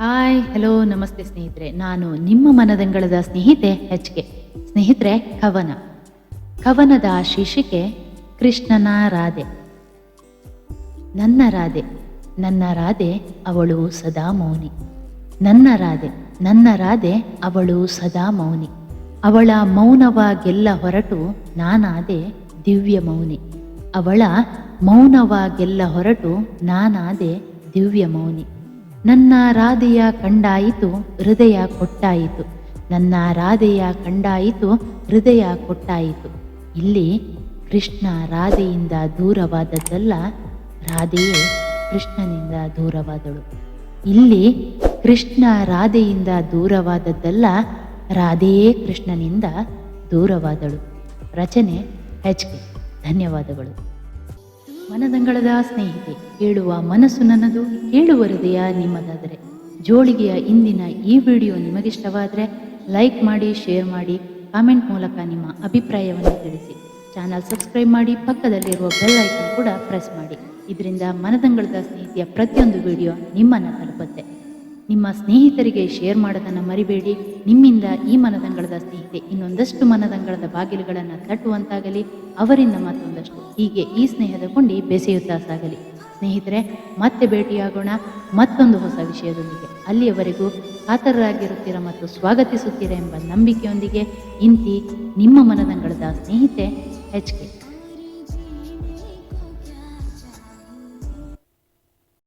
Hi hello ನಮಸ್ತೆ ಸ್ನೇಹಿತರೆ. ನಾನು ನಿಮ್ಮ ಮನದಂಗಳದ ಸ್ನೇಹಿತೆ ಎಚ್ ಕೆ ಸ್ನೇಹಿತರೆ, ಕವನ. ಕವನದ ಶೀರ್ಷಿಕೆ, ಕೃಷ್ಣನ ರಾಧೆ. ನನ್ನ ರಾಧೆ ನನ್ನ ರಾಧೆ, ಅವಳು ಸದಾ ಮೌನಿ. ನನ್ನ ರಾಧೆ ನನ್ನ ರಾಧೆ, ಅವಳು ಸದಾ ಮೌನಿ. ಅವಳ ಮೌನವಾಗೆಲ್ಲ ಹೊರಟು ನಾನಾದೆ ದಿವ್ಯ ಮೌನಿ. ಅವಳ ಮೌನವಾಗೆಲ್ಲ ಹೊರಟು ನಾನಾದೆ ದಿವ್ಯ ಮೌನಿ. ನನ್ನ ರಾಧೆಯ ಕಂಡಾಯಿತು, ಹೃದಯ ಕೊಟ್ಟಾಯಿತು. ನನ್ನ ರಾಧೆಯ ಕಂಡಾಯಿತು, ಹೃದಯ ಕೊಟ್ಟಾಯಿತು. ಇಲ್ಲಿ ಕೃಷ್ಣ ರಾಧೆಯಿಂದ ದೂರವಾದದ್ದಲ್ಲ, ರಾಧೆಯೇ ಕೃಷ್ಣನಿಂದ ದೂರವಾದಳು. ಇಲ್ಲಿ ಕೃಷ್ಣ ರಾಧೆಯಿಂದ ದೂರವಾದದ್ದಲ್ಲ, ರಾಧೆಯೇ ಕೃಷ್ಣನಿಂದ ದೂರವಾದಳು. ರಚನೆ ಹೆಚ್ ಕೆ. ಧನ್ಯವಾದಗಳು. ಮನದಂಗಳದ ಸ್ನೇಹಿತೆ ಕೇಳುವ ಮನಸ್ಸು ನನ್ನದು ಹೇಳುವ ಹೃದಯ ನಿಮ್ಮದಾದರೆ. ಜೋಳಿಗೆಯ ಇಂದಿನ ಈ ವಿಡಿಯೋ ನಿಮಗಿಷ್ಟವಾದರೆ, ಲೈಕ್ ಮಾಡಿ, ಶೇರ್ ಮಾಡಿ, ಕಾಮೆಂಟ್ ಮೂಲಕ ನಿಮ್ಮ ಅಭಿಪ್ರಾಯವನ್ನು ತಿಳಿಸಿ. ಚಾನಲ್ ಸಬ್ಸ್ಕ್ರೈಬ್ ಮಾಡಿ, ಪಕ್ಕದಲ್ಲಿರುವ ಬೆಲ್ ಐಕನ್ ಕೂಡ ಪ್ರೆಸ್ ಮಾಡಿ. ಇದರಿಂದ ಮನದಂಗಳದ ಸ್ನೇಹಿತೆಯ ಪ್ರತಿಯೊಂದು ವಿಡಿಯೋ ನಿಮ್ಮನ್ನು ತಲುಪುತ್ತೆ. ನಿಮ್ಮ ಸ್ನೇಹಿತರಿಗೆ ಶೇರ್ ಮಾಡೋದನ್ನು ಮರಿಬೇಡಿ. ನಿಮ್ಮಿಂದ ಈ ಮನದಂಗಳದ ಸ್ನೇಹಿತೆ ಇನ್ನೊಂದಷ್ಟು ಮನದಂಗಳದ ಬಾಗಿಲುಗಳನ್ನು ತಟ್ಟುವಂತಾಗಲಿ. ಅವರಿಂದ ಮತ್ತೊಂದಷ್ಟು ಹೀಗೆ ಈ ಸ್ನೇಹದ ಕೊಂಡಿ ಬೆಸೆಯುತ್ತಾ ಸಾಗಲಿ. ಸ್ನೇಹಿತರೆ, ಮತ್ತೆ ಭೇಟಿಯಾಗೋಣ ಮತ್ತೊಂದು ಹೊಸ ವಿಷಯದೊಂದಿಗೆ. ಅಲ್ಲಿಯವರೆಗೂ ಕಾತರರಾಗಿರುತ್ತೀರ ಮತ್ತು ಸ್ವಾಗತಿಸುತ್ತೀರ ಎಂಬ ನಂಬಿಕೆಯೊಂದಿಗೆ ಇಂತಿ ನಿಮ್ಮ ಮನದಂಗಳದ ಸ್ನೇಹಿತೆ ಎಚ್